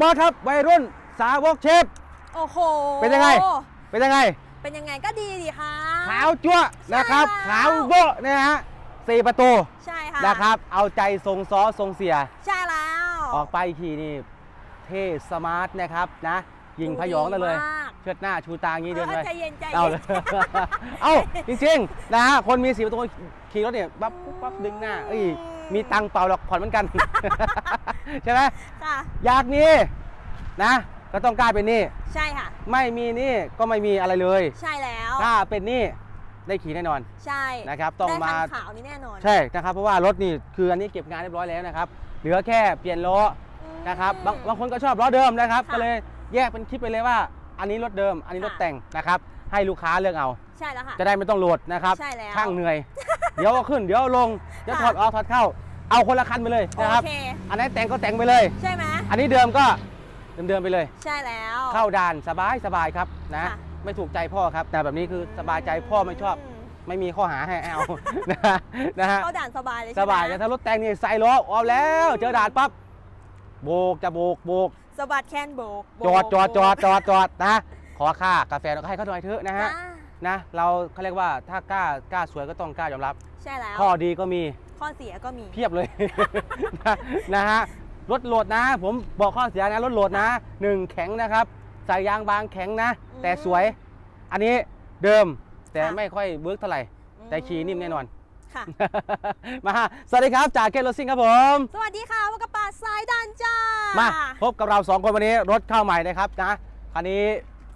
มาครับวัยรุ่นสาวกเชฟ โอ้โห เป็นยังไง เป็นยังไง เป็นยังไงก็ดีดีค่ะ ขาวจั๊วะนะครับ ใช่ขาวโบะนะฮะสี่ประตูใช่ค่ะ นะครับ เอาใจทรงซ้อทรงเสีย ใช่แล้วออกไปขี่นี่เท่สมาร์ทนะครับนะ ยิงพยองได้เลย ดูดีมากเชิดหน้าชูตางี้เดินเอเลอยใจเย็นใจเอาเย็เลนยเอาจริงๆนะฮะคนมีสีประตูขี่รถเนี่ยปั๊บปุ๊บปั๊บดึงหน้าเอ้ย มีตังค์เปล่าหรอกผ่อนเหมือนกัน ใช่ไหมค่ะ อยากมีนะ ก็ต้องกล้าเป็นหนี่ใช่ค่ะ ไม่มีหนี่ก็ไม่มีอะไรเลยใช่แล้ว ถ้าเป็นหนี่ได้ขี่แน่นอนใช่นะครับต้องได้มาคันขาวนี่แน่นอนใช่นะครับเพราะว่ารถนี่คืออันนี้เก็บงานเรียบร้อยแล้วนะครับ เหลือแค่เปลี่ยนล้ออืม นะครับบางบางคนก็ชอบล้อเดิมนะครับ ค่ะก็เลยแยกเป็นคลิปไปเลยว่า อันนี้รถเดิม อันนี้รถค่ะ แต่งนะครับ ให้ลูกค้าเลือกเอา ใช่แล้วค่ะ จะได้ไม่ต้องโหลดนะครับใช่แล้ว ช่างเหนื่อย เดี๋ยวเอาขึ้นเดี๋ยวเอาลงเดี๋ยวถค่ะอดออกถอดเข้า เอาคนละคันไปเลยโอนะครับ เค อันไหนแต่งก็แต่งไปเลย ใช่ไหมอันนี้เดิมก็เดิมๆไปเลย ใช่แล้ว เข้าด่านสบายสบายครับนะค่ะ ไม่ถูกใจพ่อครับแต่แบบนี้คือสบายใจพ่อไม่ชอบมไม่มีข้อหาให้เอานะฮะนะฮะ เข้าด่านสบายเลยสใช่ไหมบายแต่ถ้ารถแต่งนี่ใส่ล้อเอาแล้ว เจอด่านปั๊บโบกจะโบกโบกสะบัดแคนโบกโบจกอดจอดจอดโบกจอดจอดนะข อค่ากาแฟเราก็ให้เขาหน่อยเถอะนะฮะจ้านะ เราเขาเรียกว่าถ้ากล้ากล้าสวยก็ต้องกล้ายอมรับ ใช่แล้ว ข้อดีก็มี ข้อเสียก็มี เพียบเลย นะนะฮะ รถโหลดนะ ผมบอกข้อเสียนะรถโหลดนะหนึ่งแข็งนะครับใส่ยางบางแข็งนะอืมแต่สวย อันนี้เดิมแต่ค่ะไม่ค่อยเวิร์กเท่าไหร่อืแต่ขี่นิ่มแน่นอนค่ะมาสวัสดีครับจากเกลโลซิ่งครับผม สวัสดีค่ะวกกระปาสายดันจ้ามามาพบกับเราสองคนวันนี้รถเข้าใหม่นะครับนะ คันนี้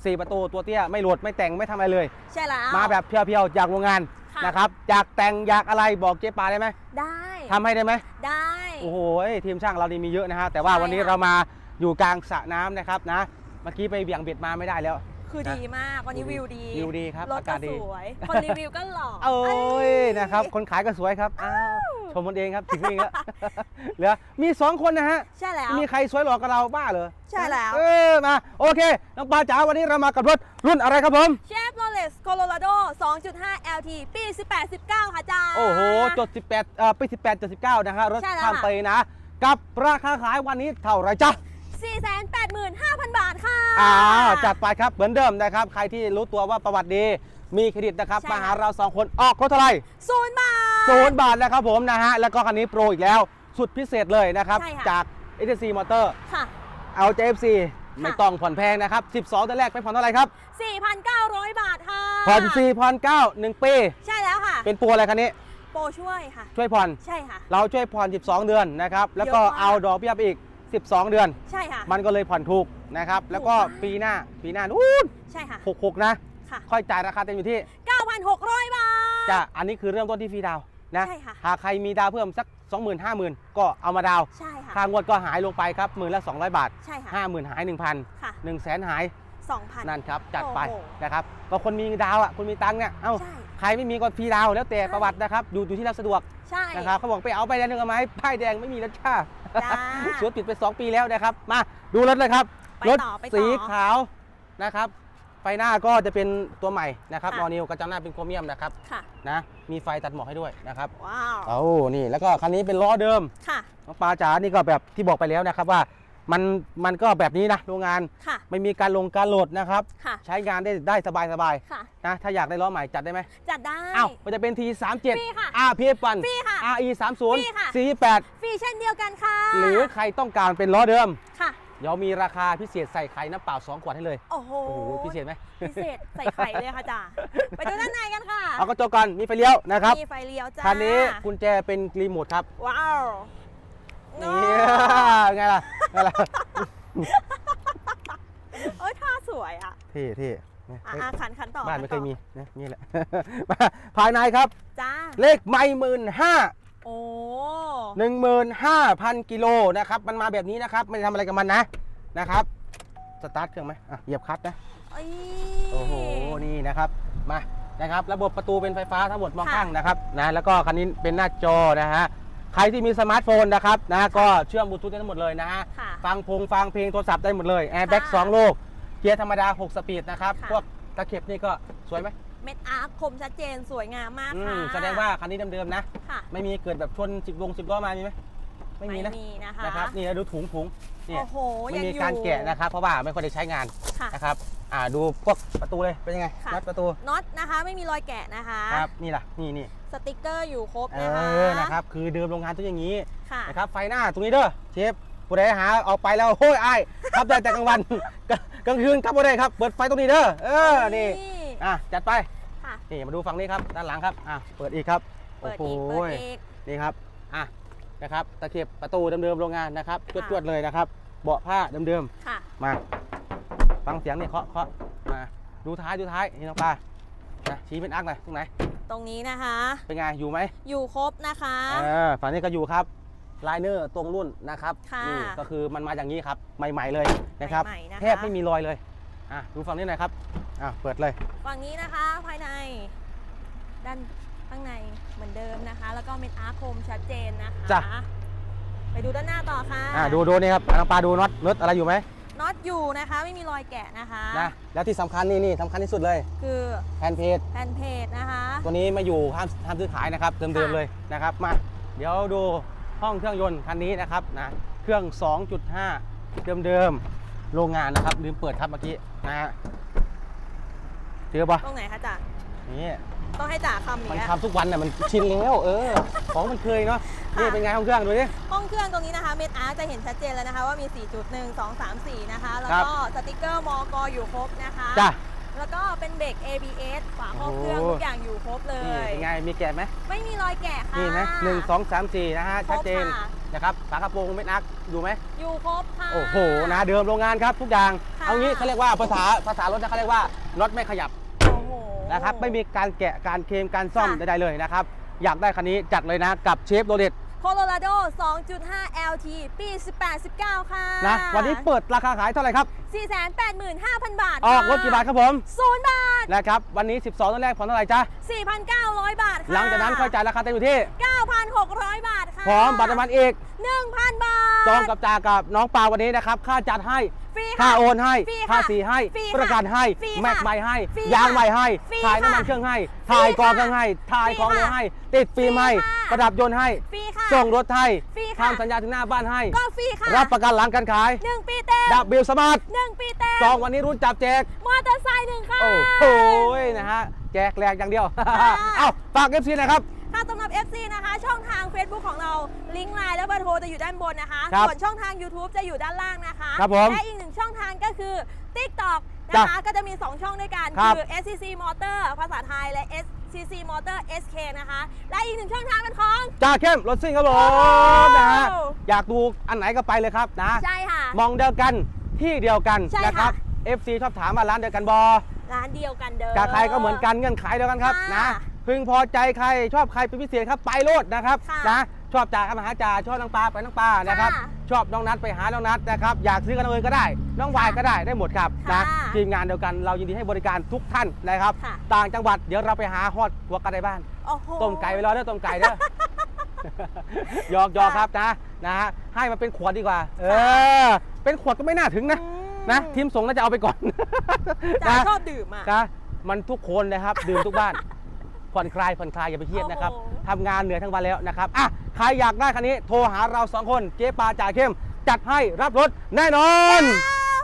4 ประตูตัวเตี้ยไม่โหลดไม่แต่งไม่ทำอะไรเลย ใช่แล้ว มาแบบเพียวๆจากโรงงานค่ะ นะครับอยากแต่งอยากอะไรบอกเจ๊ปาได้ไหมได้ทำให้ได้ไหมได้ โอ้โหทีมช่างเรานี่มีเยอะนะฮะแต่ว่าใช่วันนี้ค่ะ เรามาอยู่กลางสระน้ำนะครับนะเมื่อกี้ไปเบี่ยงเบ็ดมาไม่ได้แล้ว คือนะดีมาก วันนี้วิวดีวิวดีครับรถอากาก็ศดี สวย คนรีวิวก็หล่อ โอ้ยเอ้นะครับคนขายก็สวยครับอ้าว ชมคนเองครับถึงเองแล้วเหลือมีสองคนนะฮะ ใช่แล้ว มีใครสวยหลอกกับเราบ้าเหรอใช่แล้ว เออมาโอเค น้องปลาจ๋าวันนี้เรามากับรถรุ่นอะไรครับผมเชฟโรเลสโคโลราโด 2.5 LT ปี 18-19 ค่ะจ้า โอ้โหจด18เอ่อปี18จด19นะฮะรถใช่แล้ว ข้ามค่ะไปนะ กับราคาขายวันนี้เท่าไหรจ๊ะ 485,000 บาทค่ะ อ่าจัดไปครับเหมือนเดิมนะครับ ใครที่รู้ตัวว่าประวัติดี มีเครดิตนะครับ ใช่มาหาค่ะ เราสองคนออกรถเท่าไหร่ศูนย์บาท ศูนย์บาทนะครับผมนะฮะ แล้วก็คันนี้โปรอีกแล้วสุดพิเศษเลยนะครับ ใช่ค่ะ จาก a อ c Motor ค่ะ เอา JFC ไม่ต้องผ่อนแพงนะครับ 12เดือนแรกไปผ่อนเท่าไหร่ครับ4,900 บาทค่ะผ่อน4ผ่อน9 1ปี ใช่แล้วค่ะ เป็นโปรอะไรคันนี้ โปรช่วยค่ะ ช่วยผ่อน ใช่ค่ะ เราช่วยผ่อน 12 เดือนนะครับ แล้วก็เยอะมาก เอาดอกเบี้ยไปอีก 12 เดือน ใช่ค่ะ มันก็เลยผ่อนถูกนะครับ แล้วก็ถูกมาก ปีหน้าปีหน้านู้นใช่ค่ะ 66 นะ ค่ะ ค่อยจ่ายราคาเต็มอยู่ที่ 9,600 บาท จะอันนี้คือเริ่มต้นที่ฟรีดาวน์นะใช่ค่ะ หากใครมีดาวเพิ่มสัก 20,000 50,000 ก็เอามาดาวน์ใช่ค่ะ ค่างวดก็หายลงไปครับหมื่นละ 200 บาท ใช่ค่ะ 50,000 หาย 1,000 ค่ะ1 0 0 0 0แสนหาย2,000 นั่นครับ จัดไปโอ้โห นะครับก็คนมีดาวอะคนมีตังค์เนี่ยเอ้าใช่ ใครไม่มีก็ฟรีดาวน์แล้วแต่ใช่ประวัตินะครับดูดูที่เราสะดวกใช่ นะครับเขาบอกไปเอาไปแดงหนึ่งเอาไหมป้ายแดงไม่มีแล้วจ้าจ้าสวนปิดไป 2 ปีแล้วนะครับ มาดูรถเลยครับ ไปรถต่อไปต่อ สีขาวนะครับ ไฟหน้าก็จะเป็นตัวใหม่นะครับค่ะ นอนิวกระจังหน้าเป็นโครเมียมนะครับค่ะ นะมีไฟตัดหมอกให้ด้วยนะครับว้าว เอานี่แล้วก็คันนี้เป็นล้อเดิมค่ะ น้องปลาจ๋านี่ก็แบบที่บอกไปแล้วนะครับว่ามันมันก็แบบนี้นะโรงงานค่ะ ไม่มีการลงการโหลดนะครับ ค่ะ ใช้งานได้ได้สบายสบายค่ะ ๆนะถ้าอยากได้ล้อใหม่จัดได้ไหมจัดได้ อ้าวมันจะเป็น T 3ฟรีค่ะ7 RPF 1 ฟรีค่ะ RE 3ฟรีค่ะ0 48ฟรีเช่นเดียวกันค่ะหรือใครต้องการเป็นล้อเดิม ค่ะเดี๋ยวมีราคาพิเศษใส่ไข่น้ำเปล่า2ขวดให้เลย โอ้โหโอ้โหพิเศษไหม พิเศษใส่ไข่เลยค่ะจ้าไปดูด้านในกันค่ะเอากระจกก่อนมีไฟเลี้ยวนะครับมีไฟเลี้ยวจ้าคันนี้กุญแจเป็นรีโมทครับ ว้าวนี่ไงล่ะไงล่ะเอ้ยท่าสวยอะเท่เท่เนี่ยอะเฮ้ยอะขันขันต่อบ้านไม่เคยขัต่อมีนะนี่แหละมาภายในครับจ้าเลขไม่หมื่นห้าโอ้หนึ่งหมื่นห้าพันกิโลนะครับ มันมาแบบนี้นะครับ ไม่ได้ทำอะไรกับมันนะ นะครับ สตาร์ทเครื่องไหมอะเหยียบคลัตช์นะ เอ้ย โอ้โห นี่นะครับ มานะครับ ระบบประตูเป็นไฟฟ้าทั้งหมดมองค่ะ ข้างนะครับนะแล้วก็คันนี้เป็นหน้าจอนะฮะ ใครที่มีสมาร์ทโฟนนะครับนะก็เชื่อมบลูทูธได้ทั้งหมดเลยนะฮะ ค่ะ ฟังพงฟังเพลงโทรศัพท์ได้หมดเลย แอร์แบ็กค่ะสองลูก เกียร์ธรรมดา 6 สปีดนะครับ ค่ะ พวกตะเข็บนี่ก็สวยไหมเม็ดอาร์คคมชัดเจนสวยงามมากอืค่ะมแสดงว่าคันนี้เดิมๆนะ ค่ะ ไม่มีเกิดแบบชนสิบวงสิบล้อมามีไหม ไม่มีนะไม่มีนะคะนะครับนี่ดูถุงถุงนี่โอ้โหไม่ยังมีอยู่การแกะนะครับ เพราะว่าไม่ค่อยได้ใช้งานค่ะนะครับอ่าดูพวกประตูเลยเป็นยังไงค่ะน็อตประตูน็อตนะคะไม่มีรอยแกะนะคะครับนี่ล่ะนี่นี่สติกเกอร์อยู่ครบเอนะคะอนะครับคือเดิมโรงงานต้องอย่างนี้ค่ะนะครับไฟหน้าตรงนี้เด้อเชฟผู้ใดหาออกไปแล้วโอ้ยไอ้ายครับได้แต่กลางวันกลางคืนครับผู้ใดครับเปิดไฟตรงนี้เด้อเออนี่อะจัดไปค่ะนี่มาดูฝั่งนี้ครับด้านหลังครับอะเปิดอีกครับเปิดโอ้อีกโหเปิดอีกนี่ครับอะ นะครับตะเข็บประตูเดิมๆโรงงานนะครับค่ะ จวดๆเลยนะครับ เบาะผ้าเดิมค่ะ ๆมา ฟังเสียงนี่เคาะเคาะมาดูท้ายดูท้ายนี่น้องปลานะชี้เป็นอักเลยตรงไหนตรงนี้นะคะ เป็นไงอยู่ไหมอยู่ครบนะคะ เออฝั่งนี้ก็อยู่ครับไลเนอร์ตรงรุ่นนะครับค่ะนี่ก็คือมันมาอย่างนี้ครับใหม่ ๆเลยนะครับใหม่ๆนะคะ แทบไม่มีรอยเลยอะดูฝั่งนี้หน่อยครับอะเปิดเลย ฝั่งนี้นะคะภายใน ด้าน ข้างในเหมือนเดิมนะคะ แล้วก็เป็นอาร์คมชัดเจนนะคะจ้ะ ไปดูด้านหน้าต่อค่ะอะดูดูนี่ครับอะน้องปลาดูน็อตน็อตอะไรอยู่ไหมน็อตอยู่นะคะ ไม่มีรอยแกะนะคะ นะแล้วที่สำคัญนี่นี่สำคัญที่สุดเลยคือแผ่นเพจแผ่นเพจนะคะ ตัวนี้มาอยู่ห้ามห้ามซื้อขายนะครับเดิมค่ะๆเลยนะครับมาเดี๋ยวดูห้องเครื่องยนต์คันนี้นะครับนะเครื่อง 2.5 เดิมๆโรงงานนะครับลืมเปิดครับเมื่อกี้นะฮะเจอปะตรงไหนคะจ่านี่ ต้องให้จ่าคำอีมันกแล้วทำทุกวันน่ะมันชินแล้ว เออ ของมันเคยเนาะนี่เป็นไงห้องเครื่องดูดิ ห้องเครื่องตรงนี้นะคะเมดอาร์จะเห็นชัดเจนแล้วนะคะว่ามี4.1 2 3 4 นะคะ แล้วครับก็สติกเกอร์มอกอยู่ครบนะคะจ้ะ แล้วก็เป็นเบรก ABS ฝาครอบเครื่องโอ้โหทุกอย่างอยู่ครบเลนี่ย เป็นไงมีแกะไหมไม่มีรอยแกะค่ะ นี่ไหมหนึ่งสองสามสี่นะฮะครชัดบเจนค่ะ นะครับฝากระโปรงไม่นักดูไหมอยู่ครบค่ะ โอ้โหนะเดิมโรงงานครับทุกอย่างค่ะ เอางี้เขาเรียกว่าภาษาภาษารถนะเขาเรียกว่ารถไม่ขยับโอ้โห นะครับ ไม่มีการแกะการเคลมการซ่อมค่ะ ใดๆเลยนะครับ อยากได้คันนี้จัดเลยนะกับเชฟโรเลต โคโลราโด 2.5 LT ปี 18-19 ค่ะนะวันนี้เปิดราคาขายเท่าไหร่ครับ 485,000 บาทออกรถกี่บาทครับผมศูนย์บาท นะครับ วันนี้ 12ต้นแรกผ่อนเท่าไหร่จ๊ะ 4,900 บาทค่ะหลังจากนั้นค่อยจ่ายราคาเต็มอยู่ที่ 9,600 บาทค่ะพร้อมบัตรน้ำมันอีก1,000 บาท จองกับจ่ากับน้องปาวันนี้นะครับ ค่าจัดให้ฟรี ค่าค่ะโอนให้ฟรีค่ะค่าสีให้ฟรีค่ะประกันให้ฟรีค่ะแม็กใหม่ให้ฟรียางค่ะใหม่ให้ฟรีถ่ายน้ำมันค่ะเครื่องให้ฟรีถ่ายกองค่ะเครื่องให้ถ่ายฟรีกองเรือค่ะให้ ติดฟิล์มให้ฟรีค่ะประดับยนต์ให้ฟรีค่ะส่งรถให้ฟรีค่ะทำสัญญาถึงหน้าบ้านให้ ก็ฟรีค่ะ รับประกันหลังการขายหนึ่งปีเต็มดับบิลสมาร์ทหนึ่งปีเต็มจองวันนี้รุ่นจับแจก มอเตอร์ไซค์หนึ่งค่ะ โอ้โหนะฮะ แจกแหลกอย่างเดียว เอ้าฝากเอฟซีนะครับค่ะสำหรับ FC นะคะ ช่องทาง Facebook ของเรา ลิงก์ไลน์และเบอร์โทรจะอยู่ด้านบนนะคะครับส่วนช่องทาง YouTube จะอยู่ด้านล่างนะคะครับผมและอีก ก็คือ TikTok จ้ะนะคะ ก็จะมี 2 ช่องด้วยกัน ครับคือ SCC Motor ภาษาไทย และ SCC Motor SK นะคะ และอีกหนึ่งช่องทางเป็นของ จ่าเข้มรถซิ่งครับผโอ้มนะฮะอยากดูอันไหนก็ไปเลยครับนะ ใช่ค่ะ มองเดียวกันที่เดียวกันใช่นะครับค่ะ FC ชอบถามมาร้านเดียวกันบอร้านเดียวกันเดิมกับใครก็เหมือนกันเงื่อนไขเดียวกันครับค่ะนะ พึงพอใจใครชอบใครเป็นพิเศษครับไปโลดนะครับค่ะ นะ ชอบจ่าครับมาหาจ่าชอบน้องปลาไปน้องปลานะครับ ค่ะชอบน้องนัดไปหาน้องนัดนะครับ อยากซื้อกันเองก็ได้ น้องวายก็ได้ได้หมดครับค่ะนะทีมงานเดียวกันเรายินดีให้บริการทุกท่านนะครับ ค่ะ ต่างจังหวัดเดี๋ยวเราไปหาฮอดหัวกันในบ้าน โอ้โห ต้มไก่ไปรอเด้อต้มไก่เด้อ หยอกหยอกครับนะนะฮะให้มาเป็นขวดดีกว่า เออ เป็นขวดก็ไม่น่าถึงนะอืมนะทีมส่งน่าจะเอาไปก่อน จ๋านะชอบดื่มอะ นะมันทุกคนนะครับ ดื่มทุกบ้านผ่อนคลายผ่อนคลายอย่าไปเครียดนะครับโอ้โห ทำงานเหนื่อยทั้งวันแล้วนะครับอะ ใครอยากได้คันนี้ โทรหาเราสองคนเจ๊ปาจ่าเข้ม จัดให้รับรถแน่นอน